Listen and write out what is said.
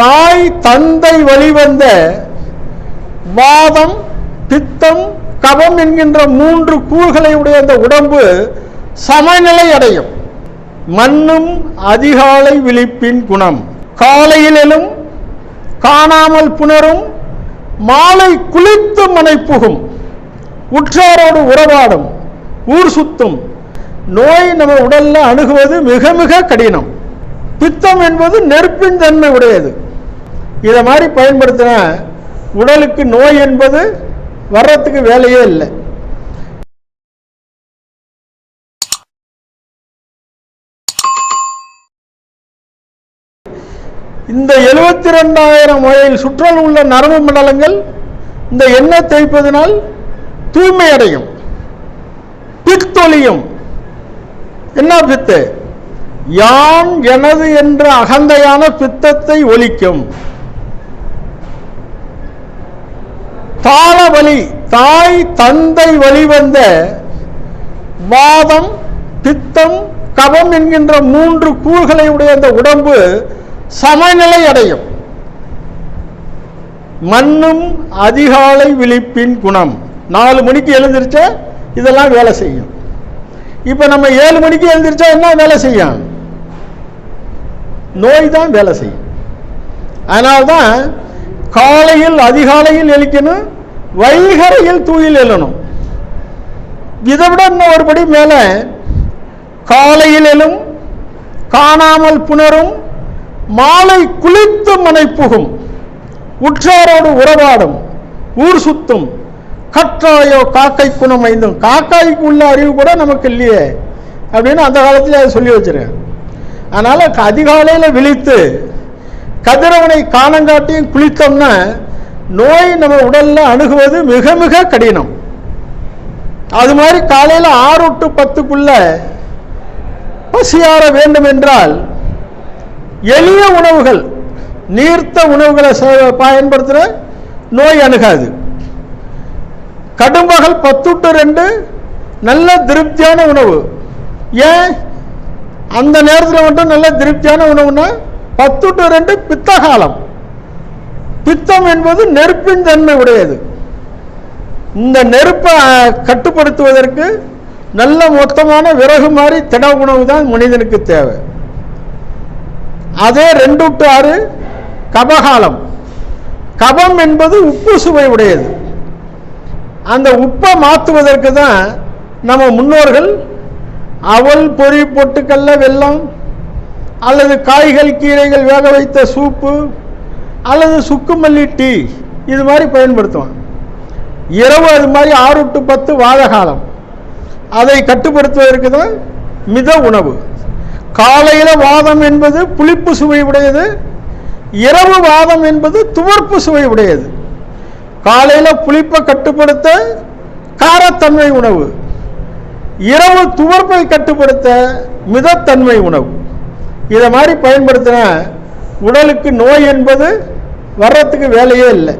தாய் தந்தை வழிவந்த வாதம் பித்தம் கபம் என்கின்ற மூன்று கூறுகளை உடைய அந்த உடம்பு சமநிலை அடையும். மண்ணும் அதிகாலை விழிப்பின் குணம். காலையிலும் காணாமல் புணரும் மாலை குளித்து மனை புகும் உற்றாரோடு உறவாடும் ஊர் சுத்தும். நோய் நம்ம உடல்ல அணுகுவது மிக மிக கடினம். பித்தம் என்பது நெருப்பின் தன்மை உடையது. இதை மாதிரி பயன்படுத்தினா உடலுக்கு நோய் என்பது வர்றதுக்கு வேலையே இல்லை. இந்த எழுபத்தி ரெண்டாயிரம் வகையில் சுற்றல் உள்ள நரம்பு மண்டலங்கள் இந்த எண்ணெய் தேய்ப்பதனால் தூய்மை அடையும். பித்தொழியும் என்ன பித்து? யான் எனது என்ற அகந்தையான பித்தத்தை ஒலிக்கும். தாள வழி தாய் தந்தை வழிவந்த வாதம் பித்தம் கபம் என்கின்ற மூன்று கூறுகளை உடைய அந்த உடம்பு சமநிலை அடையும். மண்ணும் அதிகாலை விழிப்பின் குணம். நாலு மணிக்கு எழுந்திருச்சா? இதெல்லாம் வேலை செய்யும். இப்போ நம்ம ஏழு மணிக்கு எழுந்திருச்சா என்ன வேலை செய்யும்? நோய் தான் வேலை செய்யும். அதனால்தான் காலையில் அதிகாலையில் எழுக்கணும் வைகரையில் தூயில் எழணும். இதை விட இன்னும் ஒருபடி மேலே காலையில் எழும் காணாமல் புணரும் மாலை குளித்து மனை புகும் உற்றாரோடு உறவாடும் ஊர் சுத்தும் கற்றாயோ காக்கை குணம் ஐந்தும் காக்காய்க்கு உள்ள அறிவு கூட நமக்கு இல்லையே அப்படின்னு அந்த காலத்தில் அதை சொல்லி வச்சிருக்கேன் அதனால் அதிகாலையில் விழித்து கதிரவனை காலங்காட்டியும் குளித்தோம்னா நோய் நம்ம உடல்ல அணுகுவது மிக மிக கடினம். அது மாதிரி காலையில் ஆறு டு பத்துக்குள்ள பசியாற வேண்டும் என்றால் எளிய உணவுகள் நீர்த்த உணவுகளை சே- பயன்படுத்துகிற நோய் அணுகாது. கடும்பகல் பத்து டு ரெண்டு நல்ல திருப்தியான உணவு. ஏன்? அந்த நேரத்தில் மட்டும் நல்ல திருப்தியான உணவுன்னா பத்து டு ரெண்டு பித்த காலம் பித்தம் என்பது நெருப்பின் தன்மை உடையது. இந்த நெருப்பை கட்டுப்படுத்துவதற்கு நல்ல மொத்தமான விறகு மாதிரி திட உணவு தான் மனிதனுக்கு தேவை. அதே ரெண்டு டு ஆறு கபகாலம். கபம் என்பது உப்பு சுவை உடையது. அந்த உப்பை மாற்றுவதற்கு தான் நம்ம முன்னோர்கள் அவல் பொறி பொட்டுக்கல்ல வெள்ளம் அல்லது காய்கள் கீரைகள் வேக வைத்த சூப்பு அல்லது சுக்குமல்லி டீ இது மாதிரி பயன்படுத்துவாங்க. இரவு அது மாதிரி ஆறு டு பத்து வாழகாலம் அதை கட்டுப்படுத்துவதற்கு தான் மித உணவு. காலையில் வாதம் என்பது புளிப்பு சுவை உடையது இரவு வாதம் என்பது துவர்ப்பு சுவை உடையது. காலையில் புளிப்பை கட்டுப்படுத்த காரத்தன்மை உணவு. இரவு துவர்ப்பை கட்டுப்படுத்த மிதத்தன்மை உணவு. இதை மாதிரி பயன்படுத்தின உடலுக்கு நோய் என்பது வர்றதுக்கு வேலையே இல்லை.